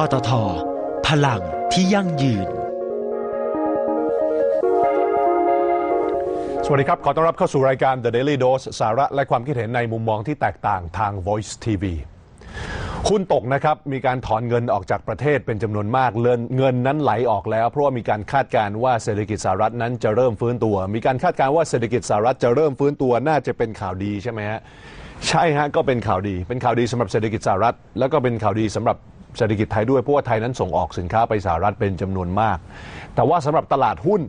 ปตท พลังที่ยั่งยืน สวัสดีครับ ขอต้อนรับเข้าสู่รายการ The Daily Dose สาระและความคิดเห็นในมุมมองที่แตกต่างทาง Voice TV หุ้นตกนะครับ มีการถอนเงินออกจากประเทศเป็นจำนวนมากเงินเงินนั้นไหลออกแล้ว เพราะว่ามีการคาดการณ์ว่าเศรษฐกิจสหรัฐนั้นจะเริ่มฟื้นตัว มีการคาดการณ์ว่าเศรษฐกิจสหรัฐจะเริ่มฟื้นตัวน่าจะเป็นข่าวดีใช่ไหมฮะใช่ฮะก็เป็นข่าวดี เป็นข่าวดีสำหรับเศรษฐกิจสหรัฐ แล้วก็เป็นข่าวดีสำหรับ เศรษฐกิจไทยด้วย เพราะว่าไทยนั้นส่งออกสินค้าไปสหรัฐเป็นจำนวนมาก แต่ว่าสำหรับตลาดหุ้น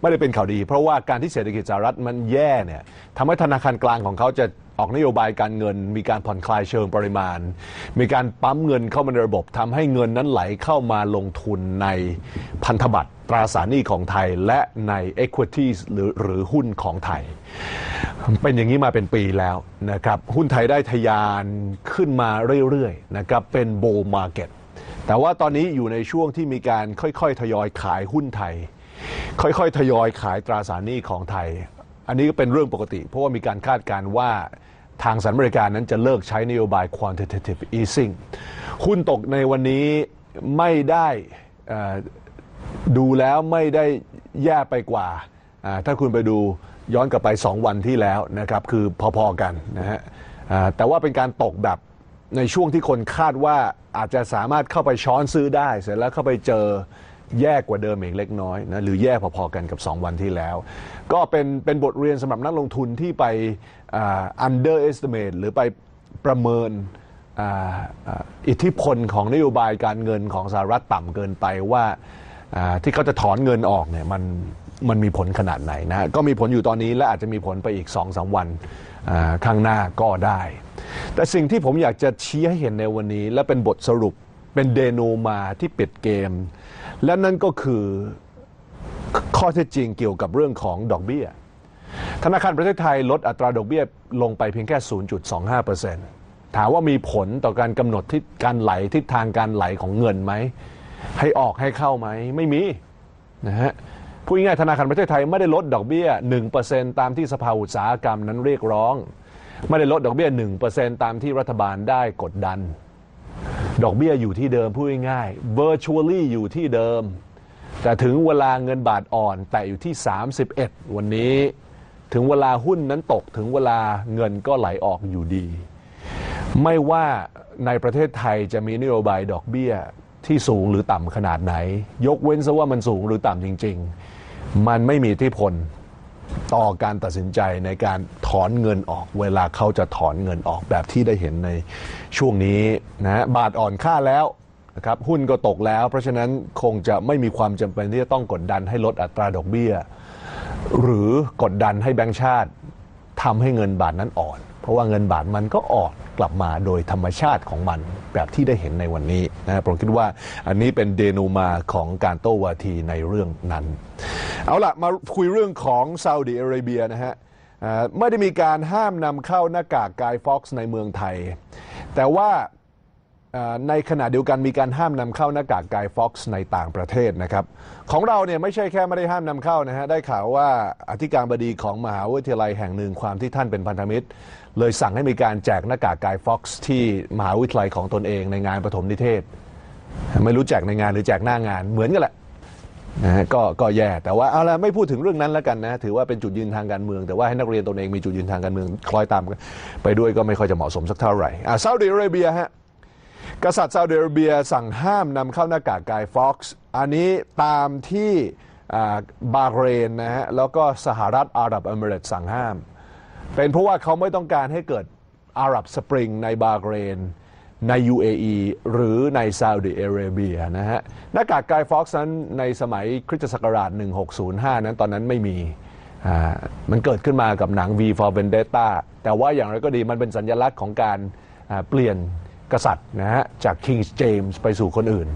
ไม่ได้เป็นข่าวดี เพราะว่าการที่เศรษฐกิจสหรัฐมันแย่เนี่ยทำให้ธนาคารกลางของเขาจะออกนโยบายการเงิน มีการผ่อนคลายเชิงปริมาณ มีการปั๊มเงินเข้ามาในระบบทำให้เงินนั้นไหลเข้ามาลงทุนในพันธบัตร ตราสารหนี้ของไทยและใน equities หรือหรือหุ้นของไทย เป็นอย่างนี้มาเป็นปีแล้วนะครับหุ้นไทยได้ทะยานขึ้นมาเรื่อยๆนะครับเป็น bull market แต่ว่าตอนนี้อยู่ในช่วงที่มีการค่อยๆ ทยอยขายหุ้นไทย ค่อยๆ ทยอยขายตราสารหนี้ของไทย อันนี้ก็เป็นเรื่องปกติ เพราะว่ามีการคาดการณ์ว่าทางสหรัฐอเมริกานั้นจะเลิกใช้นโยบาย quantitative easing หุ้นตกในวันนี้ไม่ได้อ่อ ดูแล้วไม่ได้แย่ไปกว่า ถ้าคุณไปดูย้อนกลับไป 2 วันที่แล้วนะครับ คือพอๆกันนะฮะแต่ว่าเป็นการตกแบบในช่วงที่คนคาดว่าอาจจะสามารถเข้าไปช้อนซื้อได้ เสร็จแล้วเข้าไปเจอแย่กว่าเดิมเอีกเล็กน้อยนะหรือแย่พอๆกันกับ 2 วันที่แล้ว ก็เป็นเป็นบทเรียนสำหรับนักลงทุนที่ไป underestimate หรือไปประเมินอ,อิทธิพลของนโยบายการเงินของสหรัฐต่ำเกินไปว่า ที่เขาจะถอนเงินออกเนี่ยมันมันมีผลขนาดไหนนะ ก็มีผลอยู่ตอนนี้และอาจจะมีผลไปอีก2-3วันข้างหน้าก็ได้ แต่สิ่งที่ผมอยากจะชี้ให้เห็นในวันนี้ และเป็นบทสรุปเป็นเดโนมาที่ปิดเกม และนั่นก็คือข้อเท็จจริงเกี่ยวกับเรื่องของดอกเบี้ย ธนาคารประเทศไทยลดอัตราดอกเบี้ยลงไปเพียงแค่ 0.25%ถามว่ามีผลต่อการกำหนดทิศการไหลทิศทางการไหลของเงินไหม ให้ออกให้เข้าไหมไม่มีนะฮะพูดง่ายๆธนาคารประเทศไทยไม่ได้ลดดอกเบี้ย 1%ตามที่สภาอุตสาหกรรมนั้นเรียกร้อง ไม่ได้ลดดอกเบี้ย 1%ตามที่รัฐบาลได้กดดัน ดอกเบี้ยอยู่ที่เดิมพูดง่ายๆ virtually อยู่ที่เดิม แต่ถึงเวลาเงินบาทอ่อนแต่อยู่ที่ 31 วันนี้ ถึงเวลาหุ้นนั้นตกถึงเวลาเงินก็ไหลออกอยู่ดี ไม่ว่าในประเทศไทยจะมีนโยบายดอกเบี้ย ที่สูงหรือต่ำขนาดไหน ยกเว้นซะว่ามันสูงหรือต่ำจริง ๆ มันไม่มีทธิพลต่อการตัดสินใจในการถอนเงินออก เวลาเขาจะถอนเงินออกแบบที่ได้เห็นในช่วงนี้นะฮะบาทอ่อนค่าแล้วนะครับหุ้นก็ตกแล้ว เพราะฉะนั้นคงจะไม่มีความจำเป็นที่จะต้องกดดันให้ลดอัตราดอกเบี้ย หรือกดดันให้แบงก์ชาติทำให้เงินบาทนั้นอ่อน เพราะว่าเงินบาทมันก็อ่อนกลับมาโดยธรรมชาติของมันแบบที่ได้เห็นในวันนี้นะผมคิดว่าอันนี้เป็นเดนูมาของการโต้วาทีในเรื่องนั้น เอาล่ะมาคุยเรื่องของซาอุดิอาระเบียนะฮะไม่ได้มีการห้ามนำเข้าหน้ากากกายฟ็อกซ์ในเมืองไทย แต่ว่า ในขณะเดียวกันมีการห้ามนำเข้าหน้ากากกายฟ็อกซ์ในต่างประเทศนะครับ ของเราเนี่ยไม่ใช่แค่ไม่ได้ห้ามนำเข้านะฮะได้ข่าวว่าอธิการบดีของมหาวิทยาลัยแห่งหนึ่งความที่ท่านเป็นพันธมิตร เลยสั่งให้มีการแจกหน้ากากกายฟ็อกซ์ที่มหาวิทยาลัยของตนเองในงานปฐมนิเทศ ไม่รู้แจกในงานหรือแจกหน้างานเหมือนกันแหละนะฮะก็ก็แย่แต่ว่าเอาละไม่พูดถึงเรื่องนั้นแล้วกันนะถือว่าเป็นจุดยืนทางการเมือง แต่ว่าให้นักเรียนตนเองมีจุดยืนทางการเมืองคล้อยตามไปด้วยก็ไม่ค่อยจะเหมาะสมสักเท่าไหร่อ่าซาอุดิอาระเบียฮะ กษัตริย์ซาอุดิอาระเบียสั่งห้ามนำเข้าหน้ากากกายฟ็อกซ์อันนี้ตามที่อ่าบาห์เรนนะฮะแล้วก็สหรัฐอาหรับเอมิเรตส์สั่งห้าม เป็นเพราะว่าเขาไม่ต้องการให้เกิดอาหรับสปริงในบาห์เรน ใน UAE หรือในซาอุดิอาระเบียนะฮะหน้ากากกายฟ็อกซ์นั้นในสมัยคริสตศักราช 1605 นั้นตอนนั้นไม่มีอ่ามันเกิดขึ้นมากับหนัง V for Vendetta แต่ว่าอย่างไรก็ดีมันเป็นสัญลักษณ์ของการอ่าเปลี่ยน กษัตริย์นะฮะจาก King James ไปสู่คนอื่น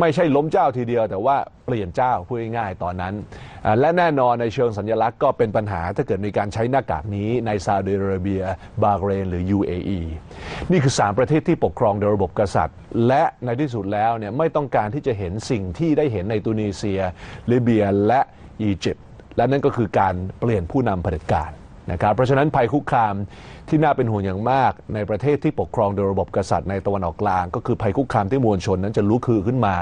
ไม่ใช่ล้มเจ้าทีเดียว แต่ว่าเปลี่ยนเจ้าพูดง่ายๆตอนนั้น และแน่นอนในเชิงสัญลักษณ์ก็เป็นปัญหาถ้าเกิดมีการใช้หน้ากากนี้ในซาอุดิอาระเบีย บาเรน หรือ UAE นี่คือ 3 ประเทศที่ปกครองโดยระบบกษัตริย์ และในที่สุดแล้วเนี่ยไม่ต้องการที่จะเห็นสิ่งที่ได้เห็นในตุนิเซียลิเบียและอียิปต์และนั่นก็คือการเปลี่ยนผู้นำเผด็จการ นะครับเพราะฉะนั้นภัยคุกคามที่น่าเป็นห่วงอย่างมาก ในประเทศที่ปกครองโดยระบบกษัตริย์ในตะวันออกกลาง ก็คือภัยคุกคามที่มวลชนนั้นจะลุกคือขึ้นมา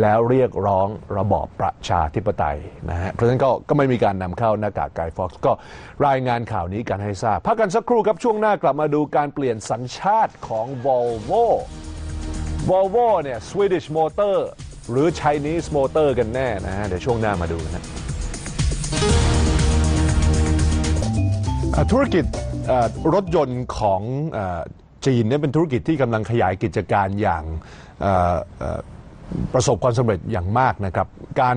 แล้วเรียกร้องระบอบประชาธิปไตยนะฮะเพราะฉะนั้นก็ก็ไม่มีการนำเข้าหน้ากากไกฟ็อกซ์ก็รายงานข่าวนี้กันให้ทราบพักกันสักครู่ครับช่วงหน้ากลับมาดูการเปลี่ยนสัญชาติของ Volvo Volvo เนี่ย Swedish Motor หรือ Chinese Motor กันแน่นะฮะเดี๋ยวช่วงหน้ามาดูนะ ธุรกิจรถยนต์ของจีนเนี่ยเป็นธุรกิจที่กำลังขยายกิจการอย่างประสบความสำเร็จอย่างมากนะครับ การ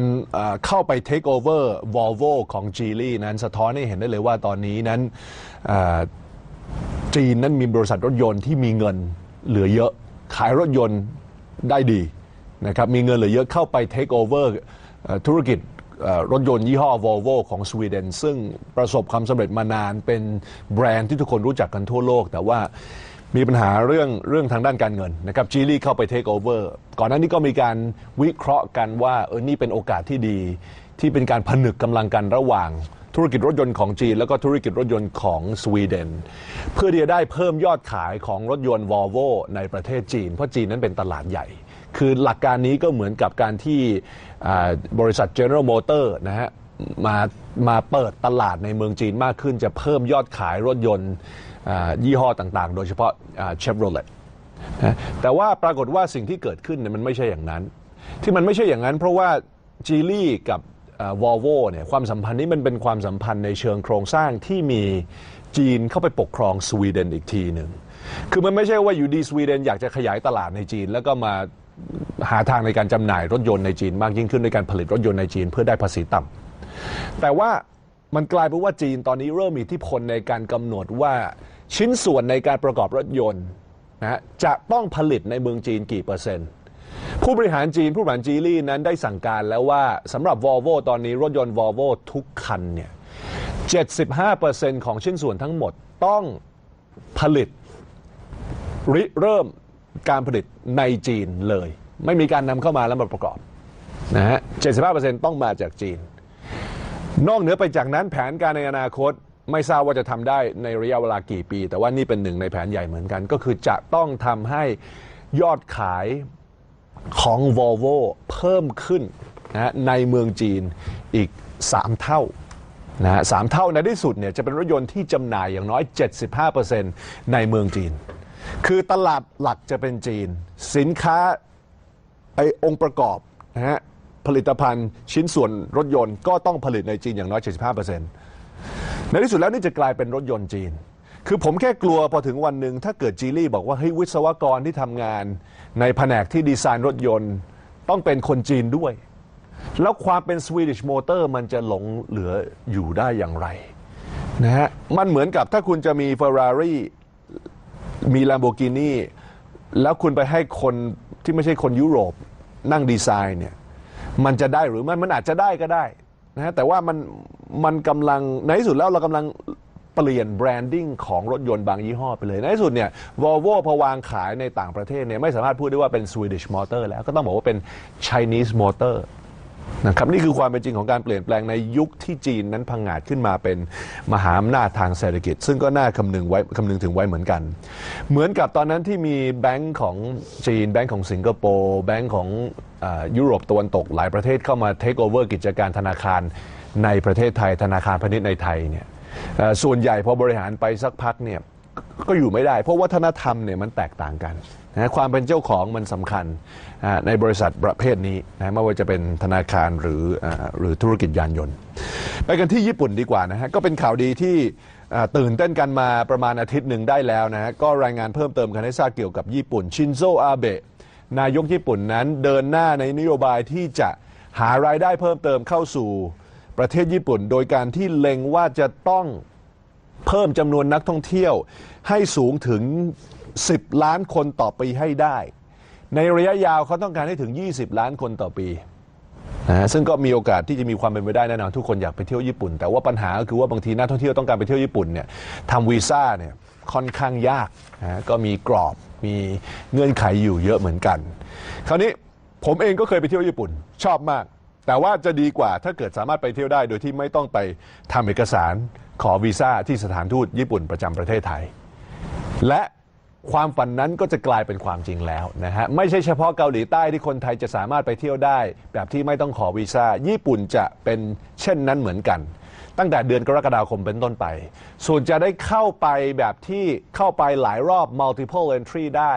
เข้าไป take over Volvo ของ Geely นั้นสะท้อนให้เห็นได้เลยว่าตอนนี้นั้นจีนนั้นมีบริษัทรถยนต์ที่มีเงินเหลือเยอะ ขายรถยนต์ได้ดีนะครับมีเงินเหลือเยอะเข้าไป take over เอ่อธุรกิจ รถยนต์ยี่ห้อ Volvo ของสวีเดน ซึ่งประสบความสำเร็จมานานเป็นแบรนด์ที่ทุกคนรู้จักกันทั่วโลก แต่ว่ามีปัญหาเรื่องเรื่องทางด้านการเงินนะครับจีลี่เข้าไป take over ก่อนหน้านี้ก็มีการวิเคราะห์กันว่าเออนี่เป็นโอกาสที่ดี ที่เป็นการผนึกกำลังกันระหว่างธุรกิจรถยนต์ของจีน แล้วก็ธุรกิจรถยนต์ของสวีเดน เพื่อที่จะได้เพิ่มยอดขายของรถยนต์ Volvo ในประเทศจีน เพราะจีนนั้นเป็นตลาดใหญ่ คือหลักการนี้ก็เหมือนกับการที่ บริษัท General Motor นะฮะมามาเปิดตลาดในเมืองจีนมากขึ้น จะเพิ่มยอดขายรถยนต์ยี่ห้อต่างๆ โดยเฉพาะเชฟโรเลตนะแต่ว่าปรากฏว่าสิ่งที่เกิดขึ้นเนี่ยมันไม่ใช่อย่างนั้น ที่มันไม่ใช่อย่างนั้น เพราะว่าจีลี่กับวอลโวเนี่ยความสัมพันธ์นี้มันเป็นความสัมพันธ์ในเชิงโครงสร้างที่มีจีนเข้าไปปกครองสวีเดนอีกทีหนึ่งคือมันไม่ใช่ว่าอยู่ดีสวีเดนอยากจะขยายตลาดในจีน แล้วก็มา หาทางในการจำหน่ายรถยนต์ในจีนมากยิ่งขึ้นในการผลิตรถยนต์ในจีนเพื่อได้ภาษีต่ำแต่ว่ามันกลายเป็นว่าจีนตอนนี้เริ่มมีอิทธิพลในการกำหนดว่าชิ้นส่วนในการประกอบรถยนต์นะฮะจะต้องผลิตในเมืองจีนกี่เปอร์เซ็นต์ ผู้บริหารจีนผู้บริหารจีลี่นั้นได้สั่งการแล้วว่าสำหรับ Volvo ตอนนี้รถยนต์ Volvo ทุกคันเนี่ย 75%ของชิ้นส่วนทั้งหมดต้องผลิตริเริ่ม การผลิตในจีนเลย ไม่มีการนำเข้ามาแล้วมาประกอบนะฮะ75%ต้องมาจากจีน นอกเหนือไปจากนั้นแผนการในอนาคตไม่ทราบว่าจะทำได้ในระยะเวลากี่ปี แต่ว่านี่เป็นหนึ่งในแผนใหญ่เหมือนกัน ก็คือจะต้องทำให้ยอดขายของ Volvo เพิ่มขึ้นนะในเมืองจีนอีก 3 เท่านะฮะสามเท่าในที่สุดเนี่ยจะเป็นรถยนต์ที่จำหน่ายอย่างน้อย 75%ในเมืองจีน คือตลาดหลักจะเป็นจีน สินค้าไอ้องค์ประกอบนะฮะผลิตภัณฑ์ชิ้นส่วนรถยนต์ก็ต้องผลิตในจีนอย่างน้อย 75%ในที่สุดแล้วนี่จะกลายเป็นรถยนต์จีน คือผมแค่กลัวพอถึงวันหนึ่งถ้าเกิดจีลี่บอกว่าเฮ้ยวิศวกรที่ทำงาน ในแผนกที่ดีไซน์รถยนต์ ต้องเป็นคนจีนด้วย แล้วความเป็น Swedish Motor มันจะหลงเหลืออยู่ได้อย่างไรนะฮะมันเหมือนกับถ้าคุณจะมี Ferrari มี Lamborghini แล้วคุณไปให้คนที่ไม่ใช่คนยุโรปนั่งดีไซน์เนี่ยมันจะได้หรือไม่มันอาจจะได้ก็ได้นะฮะแต่ว่ามันมันกำลังในที่สุดแล้วเรากำลังเปลี่ยนแบรนดิ้งของรถยนต์บางยี่ห้อไปเลย ในที่สุดเนี่ย Volvo พอวางขายในต่างประเทศเนี่ยไม่สามารถพูดได้ว่าเป็น Swedish Motor แล้วก็ต้องบอกว่าเป็น Chinese Motor นะครับนี่คือความเป็นจริงของการเปลี่ยนแปลงในยุคที่จีนนั้นพังงาดขึ้นมาเป็นมหาอำนาจทางเศรษฐกิจ ซึ่งก็น่าคำนึงไว้คำนึงถึงไว้เหมือนกัน เหมือนกับตอนนั้นที่มีแบงก์ของจีน แบงก์ของสิงคโปร์แบงก์ของอยุโรปตะวันตกหลายประเทศเข้ามาเทคโอเวอร์กิจการธนาคารในประเทศไทยธนาคารพาณิชย์ในไทยเนี่ยส่วนใหญ่พอบริหารไปสักพักเนี่ย ก็อยู่ไม่ได้ เพราะวัฒนธรรมเนี่ยมันแตกต่างกันนะความเป็นเจ้าของมันสำคัญในบริษัทประเภทนี้นะไม่ว่าจะเป็นธนาคารหรืออหรือธุรกิจยานยนต์ ไปกันที่ญี่ปุ่นดีกว่านะฮะก็เป็นข่าวดีที่ตื่นเต้นกันมาประมาณอาทิตย์หนึ่งได้แล้วนะฮะก็รายงานเพิ่มเติมกันให้ทราบเกี่ยวกับญี่ปุ่นชินโซอาเบะนายกญี่ปุ่นนั้นเดินหน้าในนโยบายที่จะหารายได้เพิ่มเติมเข้าสู่ประเทศญี่ปุ่น โดยการที่เล็งว่าจะต้อง เพิ่มจำนวนนักท่องเที่ยวให้สูงถึง 10 ล้านคนต่อปีให้ได้ ในระยะยาวเขาต้องการให้ถึง 20 ล้านคนต่อปีนะฮะซึ่งก็มีโอกาสที่จะมีความเป็นไปได้แน่นอนทุกคนอยากไปเที่ยวญี่ปุ่น แต่ว่าปัญหาก็คือว่าบางทีนักท่องเที่ยวต้องการไปเที่ยวญี่ปุ่นเนี่ยทำวีซ่าเนี่ยค่อนข้างยากนะฮะก็มีกรอบมีเงื่อนไขอยู่เยอะเหมือนกัน คราวนี้ผมเองก็เคยไปเที่ยวญี่ปุ่น ชอบมาก แต่ว่าจะดีกว่าถ้าเกิดสามารถไปเที่ยวได้ โดยที่ไม่ต้องไปทำเอกสารขอวีซ่าที่สถานทูตญี่ปุ่นประจำประเทศไทย และความฝันนั้นก็จะกลายเป็นความจริงแล้วนะฮะไม่ใช่เฉพาะเกาหลีใต้ที่คนไทยจะสามารถไปเที่ยวได้ แบบที่ไม่ต้องขอวีซ่าญี่ปุ่นจะเป็นเช่นนั้นเหมือนกัน ตั้งแต่เดือนกรกฎาคมเป็นต้นไป ส่วนจะได้เข้าไปแบบที่เข้าไปหลายรอบ multiple entry ได้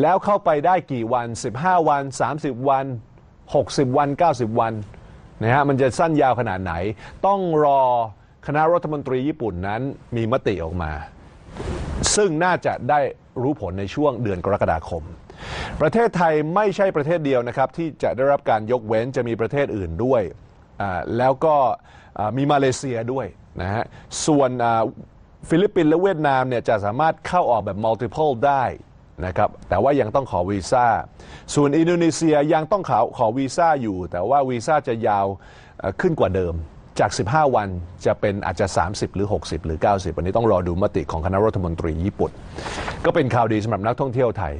แล้วเข้าไปได้กี่วัน 15 วัน 30 วัน 60 วัน 90 วันนะฮะมันจะสั้นยาวขนาดไหน ต้องรอคณะรัฐมนตรีญี่ปุ่นนั้นมีมติออกมา ซึ่งน่าจะได้รู้ผลในช่วงเดือนกรกฎาคม ประเทศไทยไม่ใช่ประเทศเดียวนะครับ ที่จะได้รับการยกเว้นจะมีประเทศอื่นด้วยแล้วก็มีมาเลเซียด้วยนะฮะส่วนฟิลิปปินส์และเวียดนามเนี่ยจะสามารถเข้าออกแบบ multiple ได้ นะครับแต่ว่ายังต้องขอวีซ่า ส่วนอินโดนีเซียยังต้องขอขอวีซ่าอยู่ แต่ว่าวีซ่าจะยาวขึ้นกว่าเดิมจาก 15 วันจะเป็นอาจจะ 30 หรือ 60 หรือ 90 วันนี้ต้องรอดูมติของคณะรัฐมนตรีญี่ปุ่น ก็เป็นข่าวดีสำหรับนักท่องเที่ยวไทย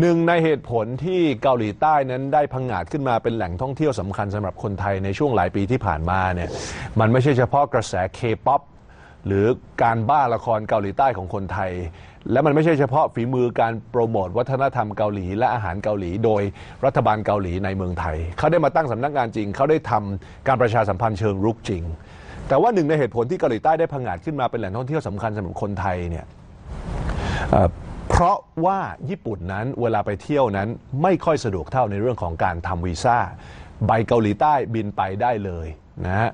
หนึ่งในเหตุผลที่เกาหลีใต้นั้นได้พังงาดขึ้นมาเป็นแหล่งท่องเที่ยวสำคัญสำหรับคนไทยในช่วงหลายปีที่ผ่านมาเนี่ยมันไม่ใช่เฉพาะกระแสเคป๊อปหรือการบ้าละครเกาหลีใต้ของคนไทย และมันไม่ใช่เฉพาะฝีมือการโปรโมทวัฒนธรรมเกาหลี และอาหารเกาหลี โดยรัฐบาลเกาหลีในเมืองไทย เขาได้มาตั้งสำนักงานจริง เขาได้ทำการประชาสัมพันธ์เชิงรุกจริง แต่ว่าหนึ่งในเหตุผลที่เกาหลีใต้ได้พังงาดขึ้นมาเป็นแหล่งท่องเที่ยวสำคัญสำหรับคนไทยเนี่ยเอ่อเพราะว่าญี่ปุ่นนั้นเวลาไปเที่ยวนั้นไม่ค่อยสะดวกเท่าในเรื่องของการทำวีซ่าใบเกาหลีใต้บินไปได้เลยนะฮะ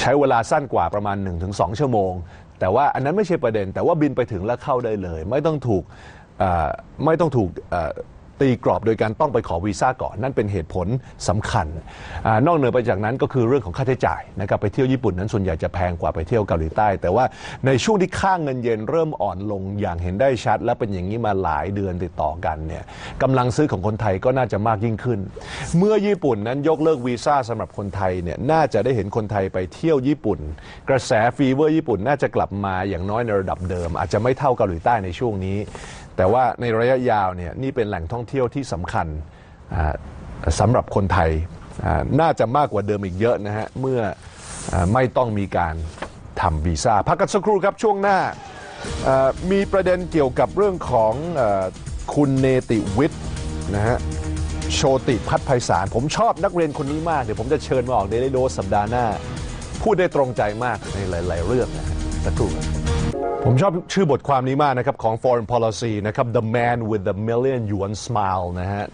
ใช้เวลาสั้นกว่าประมาณ 1-2 ชั่วโมง แต่ว่าอันนั้นไม่ใช่ประเด็น แต่ว่าบินไปถึงแล้วเข้าได้เลย ไม่ต้องถูกไม่ต้องถูก ตีกรอบโดยการต้องไปขอวีซ่าก่อน นั่นเป็นเหตุผลสำคัญอนอกเหนือไปจากนั้นก็คือเรื่องของค่าใช้จ่ายนะครับไปเที่ยวญี่ปุ่นนั้นส่วนใหญ่จะแพงกว่าไปเที่ยวเกาหลีใต้ แต่ว่าในช่วงที่ค่างเงินเยนเริ่มอ่อนลงอย่างเห็นได้ชัด และเป็นอย่างนี้มาหลายเดือนติดต่อกันเนี่ยกำลังซื้อของคนไทยก็น่าจะมากยิ่งขึ้น เมื่อญี่ปุ่นนั้นยกเลิกวีซ่าสำหรับคนไทยเนี่ยน่าจะได้เห็นคนไทยไปเที่ยวญี่ปุ่น กระแสฟีเวอร์ญี่ปุ่นน่าจะกลับมาอย่างน้อยในระดับเดิม อาจจะไม่เท่าเกาหลีใต้ในช่วงนี้ แต่ว่าในระยะยาวเนี่ยนี่เป็นแหล่งท่องเที่ยวที่สำคัญสำหรับคนไทยน่าจะมากกว่าเดิมอีกเยอะนะฮะเมื่ออไม่ต้องมีการทำวีซ่าพักกันสักครู่ครับช่วงหน้ามีประเด็นเกี่ยวกับเรื่องของอคุณเนติวิทย์นะฮะโชติพัฒน์ไพศาลผมชอบนักเรียนคนนี้มาก เดี๋ยวผมจะเชิญมาออกเดลิโดสัปดาห์หน้า พูดได้ตรงใจมากในหลาย ๆ เรื่องนะฮะสักครู่ครับ ผมชอบชื่อบทความนี้มากนะครับ ของ Foreign Policy นะครับ The Man with the Million Yuan Smile นะฮะ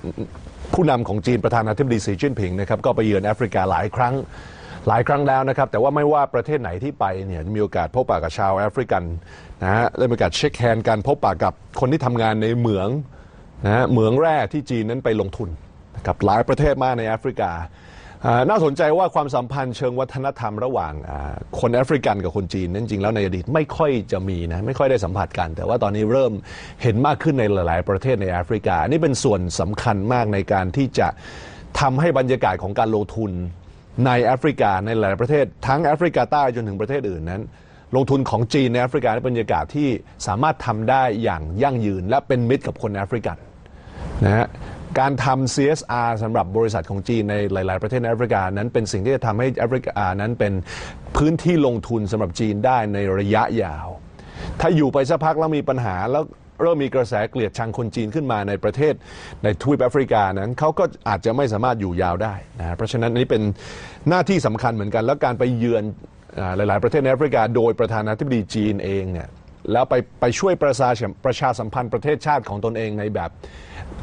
ผู้นำของจีนประธานาธิบดีสีจิ้นผิงนะครับ ก็ไปเยือนแอฟริกาหลายครั้งหลายครั้งแล้วนะครับ แต่ว่าไม่ว่าประเทศไหนที่ไปเนี่ยมีโอกาสพบปะกับชาวแอฟริกันนะฮะได้มีโอกาสเช็คแฮนด์กันพบปะกับคนที่ทำงานในเหมืองนะฮะเหมืองแร่ที่จีนนั้นไปลงทุนนะครับหลายประเทศมากในแอฟริกา น่าสนใจว่าความสัมพันธ์เชิงวัฒนธรรมระหว่างคนแอฟริกันกับคนจีนนั้นจริงแล้วในอดีตไม่ค่อยจะมีนะไม่ค่อยได้สัมผัสกัน แต่ว่าตอนนี้เริ่มเห็นมากขึ้นในหลาย ๆ ประเทศในแอฟริกา นี่เป็นส่วนสำคัญมากในการที่จะทำให้บรรยากาศของการลงทุนในแอฟริกาในหลายประเทศ ทั้งแอฟริกาใต้จนถึงประเทศอื่นนั้น ลงทุนของจีนในแอฟริกาเป็นบรรยากาศที่สามารถทำได้อย่างยั่งยืน และเป็นมิตรกับคนแอฟริกันนะฮะ การทำ CSR สำหรับบริษัทของจีนในหลาย ๆ ประเทศในแอฟริกานั้นเป็นสิ่งที่จะทำให้แอฟริกานั้นเป็นพื้นที่ลงทุนสำหรับจีนได้ในระยะยาว ถ้าอยู่ไปสักพักแล้วมีปัญหาแล้วเริ่มมีกระแสเกลียดชังคนจีนขึ้นมาในประเทศในทวีปแอฟริกานั้นเขาก็อาจจะไม่สามารถอยู่ยาวได้นะเพราะฉะนั้นนี้เป็นหน้าที่สำคัญเหมือนกัน แล้วการไปเยือนหลาย ๆ ประเทศในแอฟริกา โดยประธานาธิบดีจีนเองเนี่ยแล้วไปไปช่วยประชาประชาสัมพันธ์ประเทศชาติของตนเองในแบบ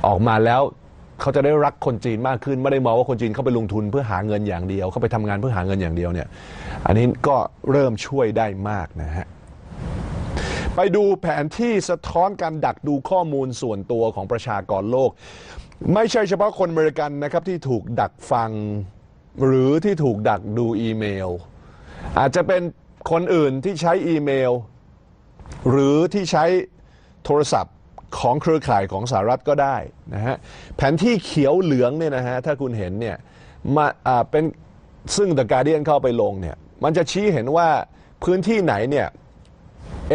ออกมาแล้ว เขาจะได้รักคนจีนมากขึ้น ไม่ได้มองว่าคนจีนเข้าไปลงทุนเพื่อหาเงินอย่างเดียว เข้าไปทำงานเพื่อหาเงินอย่างเดียวเนี่ย อันนี้ก็เริ่มช่วยได้มากนะฮะไปดูแผนที่สะท้อนการดักดูข้อมูลส่วนตัวของประชากรโลก ไม่ใช่เฉพาะคนอเมริกันนะครับที่ถูกดักฟังหรือที่ถูกดักดูอีเมล อาจจะเป็นคนอื่นที่ใช้อีเมล หรือที่ใช้โทรศัพท์ ของเครือข่ายของสหรัฐก็ได้นะฮะแผนที่เขียวเหลืองเนี่ยนะฮะถ้าคุณเห็นเนี่ยมาอ่าเป็นซึ่ง The Guardian เข้าไปลงเนี่ยมันจะชี้เห็นว่าพื้นที่ไหนเนี่ย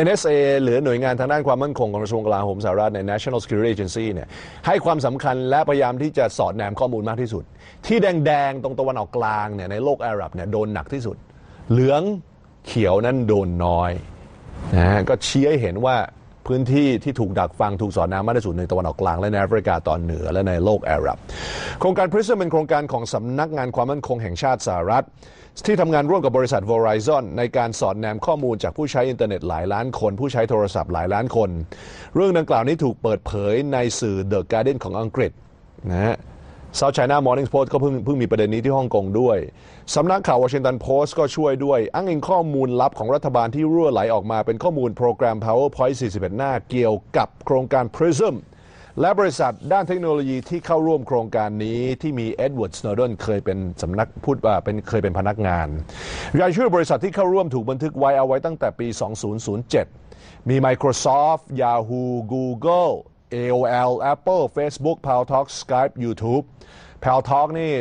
NSA หรือหน่วยงานทางด้านความมั่นคงของกระทรวงกลาโหมสหรัฐใน National Security Agency เนี่ยให้ความสำคัญและพยายามที่จะสอดแนมข้อมูลมากที่สุด ที่แดง ๆ ตรงตะวันออกกลางเนี่ยในโลกอาหรับเนี่ยโดนหนักที่สุด เหลืองเขียวนั้นโดนน้อยนะฮะก็ชี้ให้เห็นว่า พื้นที่ที่ถูกดักฟังถูกสอนนำมากที่สุดในตะวันออกกลางและในแอฟริกาตอนเหนือและในโลกแอาหรับ โครงการ PRISM เป็นโครงการของสำนักงานความมั่นคงแห่งชาติสหรัฐ ที่ทำงานร่วมกับบริษัท Verizon ในการสอดแนมข้อมูลจากผู้ใช้อินเทอร์เน็ตหลายล้านคน ผู้ใช้โทรศัพท์หลายล้านคน เรื่องดังกล่าวนี้ถูกเปิดเผยในสื่อ The Guardian ของอังกฤษนะฮะ South China Morning Post ก็เพิ่งเพิ่งมีประเด็นนี้ที่ฮ่องกงด้วยสำนักข่าว Washington Post ก็ช่วยด้วย อ้างอิงข้อมูลลับของรัฐบาลที่รั่วไหลออกมาเป็นข้อมูลโปรแกรม PowerPoint 41 หน้าเกี่ยวกับโครงการ PRISM และบริษัทด้านเทคโนโลยีที่เข้าร่วมโครงการนี้ที่มีเอ็ดเวิร์ดสโนเดนเคยเป็นสำนักพูดว่าเป็นเคยเป็นพนักงานรายชื่อบริษัทที่เข้าร่วมถูกบันทึกไว้เอาไว้ตั้งแต่ปี 2007 มี Microsoft Yahoo Google AOL Apple Facebook Paltalk Skype YouTube Paltalk นี่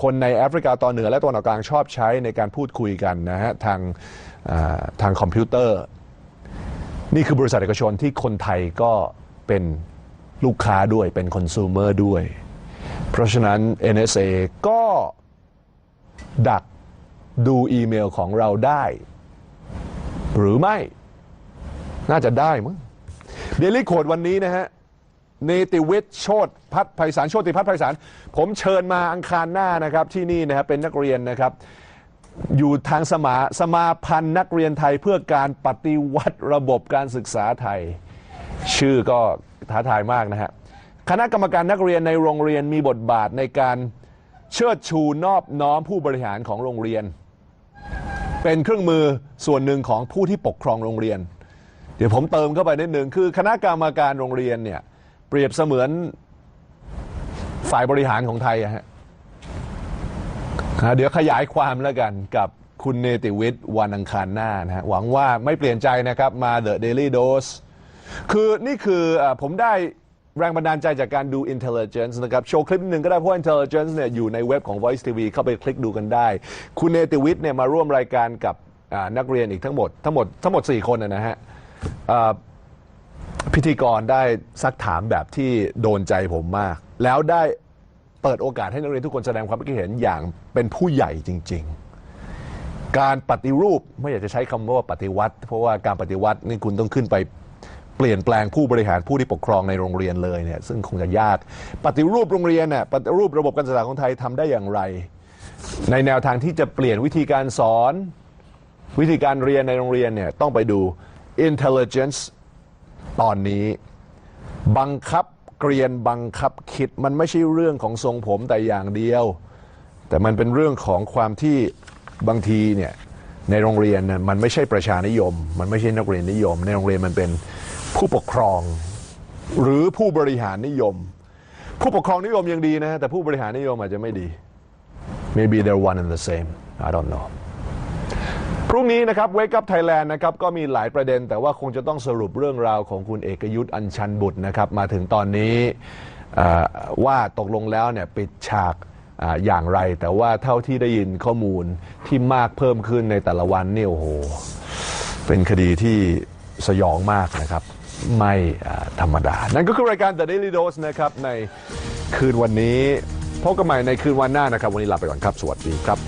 คนในแอฟริกาตอนเหนือและตะวันออกกลางชอบใช้ในการพูดคุยกันนะฮะทางทางคอมพิวเตอร์ นี่คือบริษัทเอกชนที่คนไทยก็เป็นลูกค้าด้วยเป็นคอน sumer ด้วย เพราะฉะนั้น NSA ก็ดักดูอีเมลของเราได้ หรือไม่ น่าจะได้มั้งเดลิโคดวันนี้นะฮะ นติวิทย์โชตพัฒน์ไพศาลโชติพัฒน์ไพศาลผมเชิญมาอังคารหน้านะครับที่นี่นะครับเป็นนักเรียนนะครับ อยู่ทางสมาสมาพันธ์นักเรียนไทยเพื่อการปฏิวัติระบบการศึกษาไทย ชื่อก็ท้าทายมากนะฮะคณะกรรมการนักเรียนในโรงเรียนมีบทบาทในการเชิดชูนอบน้อมผู้บริหารของโรงเรียน เป็นเครื่องมือส่วนหนึ่งของผู้ที่ปกครองโรงเรียน เดี๋ยวผมเติมเข้าไปนิดหนึ่งคือคณะกรรมการโรงเรียนเนี่ย เปรียบเสมือนฝ่ายบริหารของไทยอะฮะเดี๋ยวขยายความแล้วกันกับคุณเนติวิทย์วันอังคารหน้านะฮะหวังว่าไม่เปลี่ยนใจนะครับมา The Daily Dose คือนี่คือผมได้แรงบันดาลใจจากการดู Intelligence นะครับ โชว์คลิปนิดนึงก็ได้ เพราะ Intelligence เนี่ยอยู่ในเว็บของ Voice TV เข้าไปคลิกดูกันได้ คุณเนติวิทย์เนี่ยมาร่วมรายการกับนักเรียนอีกทั้งหมด ทั้งหมดทั้งหมด 4 คนนะฮะ พิธีกรได้ซักถามแบบที่โดนใจผมมาก แล้วได้เปิดโอกาสให้นักเรียนทุกคนแสดงความคิดเห็นอย่างเป็นผู้ใหญ่จริง ๆ การปฏิรูปไม่อยากจะใช้คำว่าปฏิวัติ เพราะว่าการปฏิวัตินี่คุณต้องขึ้นไปเปลี่ยนแปลงผู้บริหารผู้ที่ปกครองในโรงเรียนเลยเนี่ยซึ่งคงจะยาก ปฏิรูปโรงเรียนน่ะปฏิรูประบบการศึกษาของไทยทำได้อย่างไร ในแนวทางที่จะเปลี่ยนวิธีการสอน วิธีการเรียนในโรงเรียนเนี่ยต้องไปดู intelligence ตอนนี้บังคับเกรียนบังคับคิดมันไม่ใช่เรื่องของทรงผมแต่อย่างเดียว แต่มันเป็นเรื่องของความที่บางทีเนี่ยในโรงเรียนน่ะมันไม่ใช่ประชานิยม มันไม่ใช่นักเรียนนิยม ในโรงเรียนมันเป็นผู้ปกครอง หรือผู้บริหารนิยม ผู้ปกครองนิยมยังดีนะแต่ผู้บริหารนิยมอาจจะไม่ดี maybe they're one and the same I don't know พรุ่งนี้นะครับ Wake Up Thailand นะครับก็มีหลายประเด็น แต่ว่าคงจะต้องสรุปเรื่องราวของคุณเอกยุทธ์อัญชันบุตรนะครับ มาถึงตอนนี้เอ่อว่าตกลงแล้วเนี่ยปิดฉากอ่าอย่างไร แต่ว่าเท่าที่ได้ยินข้อมูลที่มากเพิ่มขึ้นในแต่ละวันเนี่ยโอ้โห เป็นคดีที่สยองมากนะครับ ไม่อ่าธรรมดา นั่นก็คือรายการ The Daily Dose นะครับ ในคืนวันนี้พบกันใหม่ในคืนวันหน้านะครับ วันนี้ลาไปก่อนครับ สวัสดีครับ